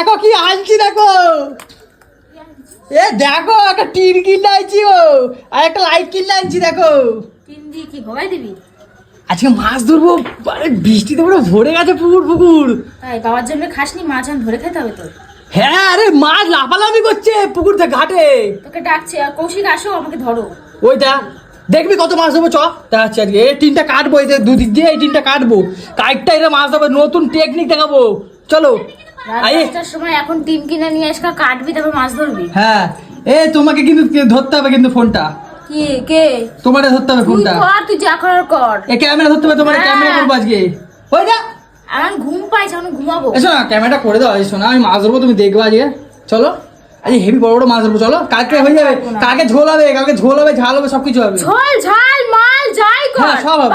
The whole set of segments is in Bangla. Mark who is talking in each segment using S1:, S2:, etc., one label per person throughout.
S1: দেখো কি আনছি দেখো। এ দেখো একটা টিন কিনে আনছি ও আর একটা লাইট কিনে আনছি দেখো।
S2: তিন দিয়ে কি ভগাই দিবি?
S1: আজকে মাছ ধরবো বৃষ্টিতে পুরো ভরে গেছে পুকুর পুকুর।
S2: তাই বাবার জন্য খাসনি মাছ আমি ধরে খেতে হবে তো
S1: হ্যাঁ আরে মাছ লাফালাফি করছে পুকুর থেকে ঘাটে।
S2: তোকে ডাকছে আর কৌশিক আসো আমাকে ধরো।
S1: ওইটা দেখবি কত মাছ ধরবো চ। দেখাচ্ছি আজকে এই টিনটা কাটবো এই যে দুদিক দিয়ে এই টিনটা কাটবো। কাইটটা এটা মাছ দেবো নতুন টেকনিক দেখাবো। চলো।
S2: সময় এখন টিম কিনে নিয়ে আসকা কাটবি তারপর মাছ ধরবি।
S1: হ্যাঁ। এ তোমাকে কিন্তু ধরতে হবে কিন্তু ফোনটা।
S2: কি কে?
S1: তোমারে ধরতে হবে ফোনটা।
S2: তুই যা করার কর।
S1: এ ক্যামেরা ধরতে হবে তোমার
S2: হ্যাঁ।
S1: ক্যামেরা করব আজকে। ওই যা।
S2: আমার ঘুম পাইছে আমি ঘুমাবো।
S1: এসো না ক্যামেরাটা করে দাও এসো না আমি মাছ ধরবো তুমি দেখব আজকে। চলো। হেভি বড় বড় মাছ ধরবো চলো। কালকে হয়ে যাবে। কালকে ঝোল হবে কালকে ঝোল হবে ঝাল হবে সবকিছু হবে।
S2: ঝোল ঝাল মাল যাই কর।
S1: হ্যাঁ, সব হবে।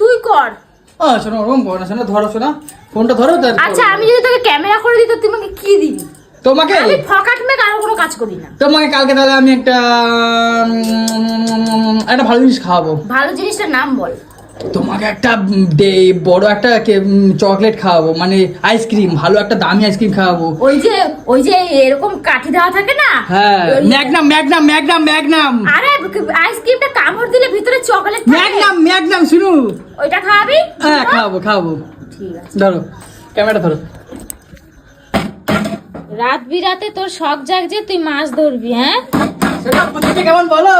S2: তুই কর।
S1: ও শোনো ওরকম বলো না শোনো ধরো শোনা ফোনটা ধরো তার
S2: আচ্ছা আমি যদি তোকে ক্যামেরা করে দিই তো তুমি আমাকে কি দিবি?
S1: তোমাকে?
S2: আমি ফকাট মে কারও কোনো কাজ করি না।
S1: তোমাকে কালকে তাহলে আমি একটা একটা ভালো জিনিস খাওয়াবো।
S2: ভালো জিনিসটার নাম বল।
S1: তোমাকে একটা বড় একটা চকলেট খাওয়াবো মানে আইসক্রিম ভালো একটা দামি আইসক্রিম খাওয়াবো।
S2: ওই যে ওই যে এরকম কাঠি দেওয়া থাকে না?
S1: হ্যাঁ ম্যাগনাম ম্যাগনাম ম্যাগনাম ম্যাগনাম।
S2: আরে আইসক্রিমটা কামড় দিলে ভিতরে চকলেট
S1: ম্যাগনাম ম্যাগনাম শুনু।
S2: ওইটা খাওয়াবি?
S1: হ্যাঁ খাওয়াবো খাওয়াবো।
S2: ঠিক আছে।
S1: ধরো ক্যামেরা ধরো।
S2: রাত বিরাতে তোর শখ জাগছে তুই মাছ ধরবি হ্যাঁ?
S1: সেটা বুদ্ধিটা কেমন বলো?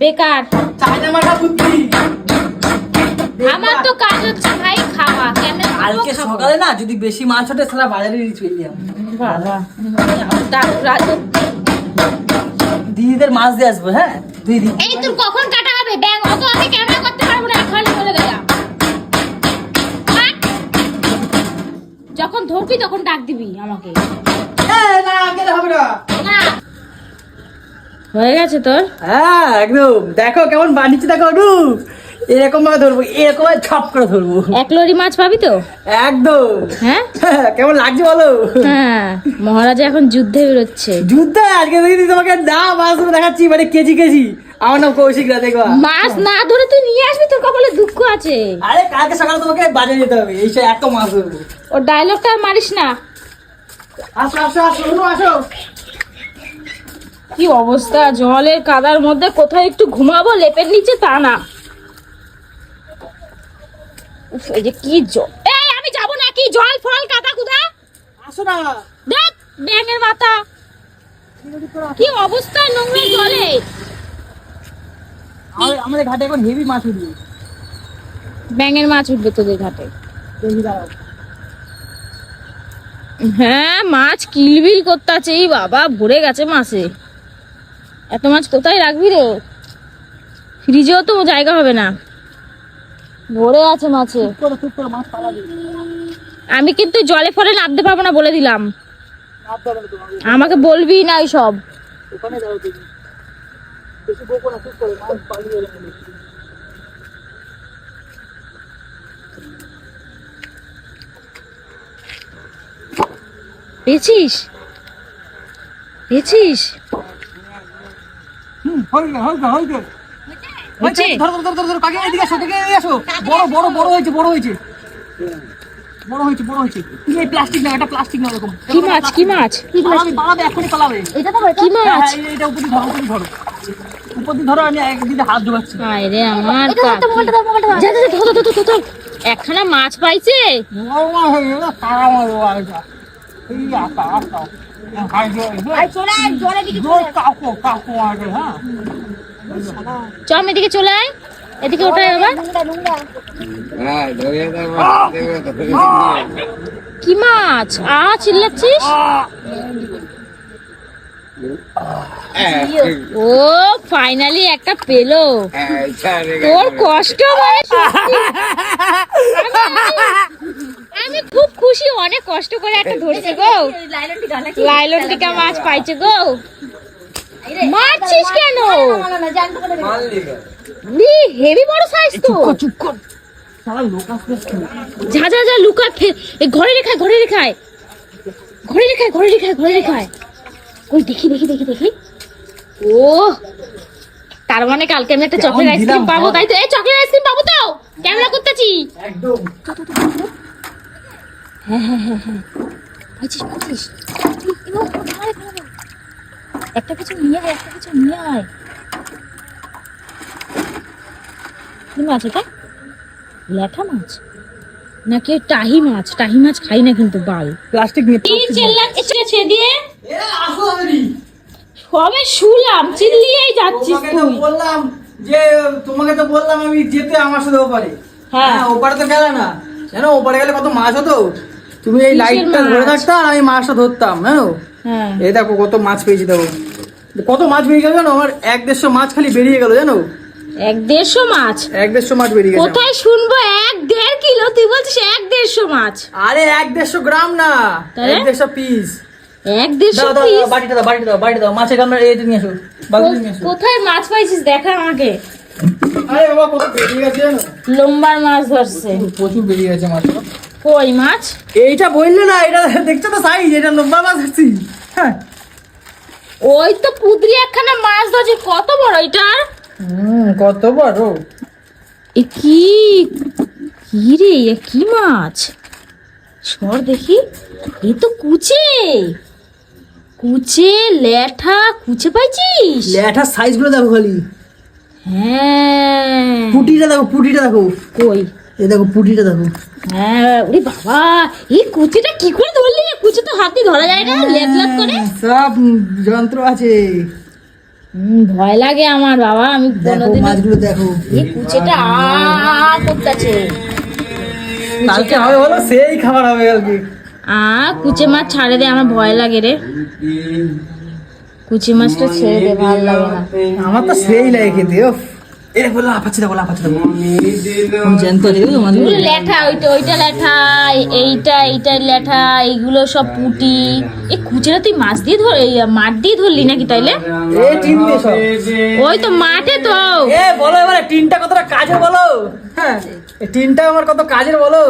S2: বেকার।
S1: চায়না মাথা বুদ্ধি।
S2: আমার তো কাজ হচ্ছে ভাই খাওয়া। ক্যামেরা
S1: কালকে সকালে না যদি বেশি মাছ ওঠে তাহলে বাজারে নিয়ে চলে যাব। দিদিদের মাছ দিয়ে আসব হ্যাঁ? দিদি।
S2: এই তোর কখন কাটা হবে? ব্যাং অত আমি ক্যামেরা করতে পারব না এখানে বলে দিলাম যখন ধরবি তখন ডাক দিবি আমাকে।
S1: হ্যাঁ না গেলে হবে না।
S2: না। হয়ে গেছে তোর?
S1: হ্যাঁ একদম। দেখো কেমন বানিয়েছি দেখো নু এরকম ভাবে ধরবো এরকম ভাবে ছপ করে ধরবো।
S2: এক লরি মাছ পাবি তো?
S1: একদম।
S2: হ্যাঁ?
S1: কেমন লাগছে বলো?
S2: হ্যাঁ মহারাজা এখন যুদ্ধে বেরোচ্ছে।
S1: যুদ্ধে? আজকে দেখি তোমাকে না মাছ দেখাচ্ছি মানে কেজি কেজি। আমার নাম কৌশিক না
S2: মাছ না ধরে তুই নিয়ে আসবি তোর কপালে দুঃখ আছে।
S1: আরে কালকে সকালে তোমাকে বাজারে যেতে হবে এই এত মাছ ধরবো।
S2: ওর ডায়লগটা আর মারিস না।
S1: আসো আসো আসো আসো।
S2: কি অবস্থা? জলের কাদার মধ্যে কোথায় একটু ঘুমাবো লেপের নিচে তা না। উফ, এই যে কি জল? এই আমি যাব না কি জল ফল কাদা কুদা?
S1: আসো না।
S2: দেখ ব্যাঙের মাথা। কি অবস্থা নোংরা জলে?
S1: আমাদের ঘাটে এখন হেভি মাছ উঠবে।
S2: ব্যাঙের মাছ উঠবে তোদের ঘাটে। হ্যাঁ মাছ কিলবিল করতেছে এই বাবা ভরে গেছে মাছে। এত মাছ কোথায় রাখবি রে? ফ্রিজেও তো জায়গা হবে না। ভরে আছে মাছে। আমি কিন্তু জলে ফলে নামতে পারব না বলে দিলাম। আমাকে বলবি না সব। পেয়েছিস? পেয়েছিস?
S1: হুম, হয়েছে, হয়েছে। হয়েছে? ধরো, ধরো, ধরো, ধরো, কাকে এদিকে আসো, কাকে এদিকে আসো। বড় বড় বড় হয়েছে বড় হয়েছে বড় হয়েছে বড় হয়েছে তুমি এই প্লাস্টিক না এটা প্লাস্টিক না এরকম
S2: কি মাছ কি মাছ কি
S1: পালাবে পালাবে এখনই পালাবে
S2: কি
S1: হ্যাঁ,
S2: মাছ
S1: হ্যাঁ, এটা উপর ধরো উপর ধরো উপর দিয়ে ধরো আমি একদিকে হাত ধোয়াচ্ছি
S2: হায় রে আমার পাখি। যা, যা, যা, ধর, ধর, ধর, ধর। একখানা মাছ পাইছে
S1: বড় মাছ হয়ে গেল তারা মারবো আরেকটা। এই আস্তা, আস্তা। হাই জোর, জোর। জোর কাকু, কাকু মারবে, হ্যাঁ?
S2: চ আমি এদিকে চলে আয়। এদিকে ওঠাই আবার কি মাছ? আ চিল্লাচ্ছিস? ও ফাইনালি একটা পেল। তোর কষ্ট মানে আমি- আমি খুব খুশি অনেক কষ্ট করে একটা ধরেছে গো। লাইলন টিকা মাছ পাইছে গো। মারছিস কেন? হেভি বড় সাইজ তো
S1: চুপ কর।
S2: যা যা যা লুকা ফের ঘরে রেখায় ঘরে রেখায়। ঘরে রেখায় ঘরে রেখায় ঘরে রেখায়। ওই দেখি দেখি দেখি দেখি। ও তার মানে কালকে আমি একটা চকলেট আইসক্রিম পাবো তাই তো? এই চকলেট আইসক্রিম পাবো তো? ক্যামেরা করতেছি।
S1: একদম।
S2: একটা কিছু নিয়ে আয় একটা কিছু নিয়ে আয়। কি মাছ এটা ল্যাঠা মাছ? নাকি টাহি মাছ? টাহি মাছ খাই না কিন্তু বাল।
S1: প্লাস্টিক নিয়ে
S2: চেল্লাচ্ছে দিয়ে?
S1: এ, আসো তাড়াতাড়ি।
S2: সবে শুলাম চিল্লিয়েই যাচ্ছিস তুই।
S1: বললাম যে তোমাকে তো বললাম আমি যেতে আমার সাথে ওপারে।
S2: হ্যাঁ।
S1: হ্যাঁ ওপারে তো গেলে না। জানো ওপারে গেলে কত মাছ হতো? তুমি এই লাইটটা ধরে থাকতাম আর আমি মাছটা ধরতাম জানো?
S2: হ্যাঁ।
S1: এই দেখো কত মাছ পেয়েছি দেখো। কত মাছ বেরিয়ে গেল জানো? আমার এক দেড়শো মাছ খালি বেরিয়ে গেল জানো?
S2: এক দেড়শো মাছ।
S1: এক দেড়শো মাছ বেরিয়ে গেছে।
S2: কোথায় শুনব? এক দেড় কিলো? তুই বলছিস এক দেড়শো মাছ।
S1: আরে এক দেড়শো গ্রাম না। এক দেড়শো পিস
S2: এক দেড়শো
S1: দাও দাও দাও,
S2: পিস
S1: বাটিটা দাও বাটিটা দাও বাটি দাও। মাছের গামলা এই নিয়ে আসো। বালতি নিয়ে আসো।
S2: কোথায় মাছ পাইছিস? দেখা আমাকে।
S1: আরে বাবা কত বেরিয়ে গেছে
S2: লম্বার মাছ ধরছে।
S1: প্রচুর বেরিয়ে গেছে মাছ।
S2: কই মাছ?
S1: এইটা বললে না এটা দেখছ তো সাইজ এটা লম্বা মাছ আছে হ্যাঁ।
S2: ওই তো পুদরি একখানা মাছ ধরছে। কত বড় এটার
S1: হুম কত বড়
S2: এ কি? কি রে এ কি মাছ? সর দেখি। এ তো কুচে। কুচে ল্যাঠা কুচে পাইছিস?
S1: ল্যাঠার সাইজগুলো দেখো খালি।
S2: হ্যাঁ।
S1: পুটিটা দেখো পুটিটা দেখো।
S2: কই?
S1: এই দেখো পুটিটা দেখো।
S2: হ্যাঁ ওরে বাবা এই কুচিটা কি করে ধরলি? কুচি তো হাতে ধরা যায় না লেট লেট করে।
S1: সব যন্ত্র আছে।
S2: ভয় লাগে আমার বাবা আমি কোনোদিন
S1: মাছগুলো দেখো।
S2: এই কুচিটা আ করতেছে
S1: কালকে হবে বলো সেই খাবার হবে কালকে।
S2: আ কুচে মাছ ছাড়ে দে আমার ভয় লাগে রে। কুচি মাছটা ছেড়ে দে ভালো লাগে না।
S1: আমার তো সেই লাগে খেতে বলো
S2: লেঠা ওইটা ওইটা এইটা এইটা লেঠা এইগুলো সব পুটি। এই কুচিটা তুই মাছ দিয়ে ধর মাঠ দিয়ে ধরলি নাকি তাইলে?
S1: এ টিন দিয়ে সব।
S2: ওই তো মাঠে তো।
S1: এ বলো এবারে টিনটা কতটা কাজের বলো? হ্যাঁ টিনটা আমার কত কাজের বলো?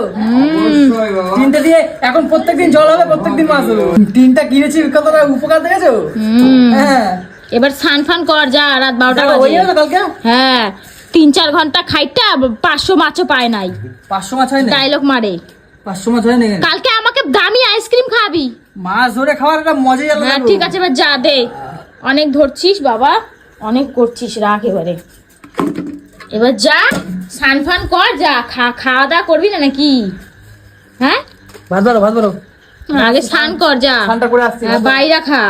S1: টিনটা দিয়ে এখন প্রত্যেকদিন জল হবে প্রত্যেকদিন মাছ হবে। টিনটা কিনেছি কতটা উপকার দেখেছ?
S2: হুম।
S1: হ্যাঁ।
S2: এবার স্নান ফান কর যা রাত বারোটা বাজে। হ্যাঁ তিন চার ঘণ্টা খাইটা পাঁচশো মাছও পায় নাই।
S1: পাঁচশো মাছ হয়
S2: ডায়লগ মারে।
S1: পাঁচশো মাছ হয়
S2: কালকে আমাকে দামি আইসক্রিম খাবি।
S1: মাছ ধরে খাওয়ার একটা মজাই আলাদা
S2: হ্যাঁ ঠিক আছে এবার যা দে। অনেক ধরছিস বাবা। অনেক করছিস রাখ এবারে। এবার যা স্নান ফান কর যা। খা খাওয়া দাওয়া করবি না নাকি? হ্যাঁ?
S1: ভাত বারো ভাত বারো
S2: আগে স্নান কর যা।
S1: স্নানটা করে আসছি
S2: হ্যাঁ, বাইরা খা।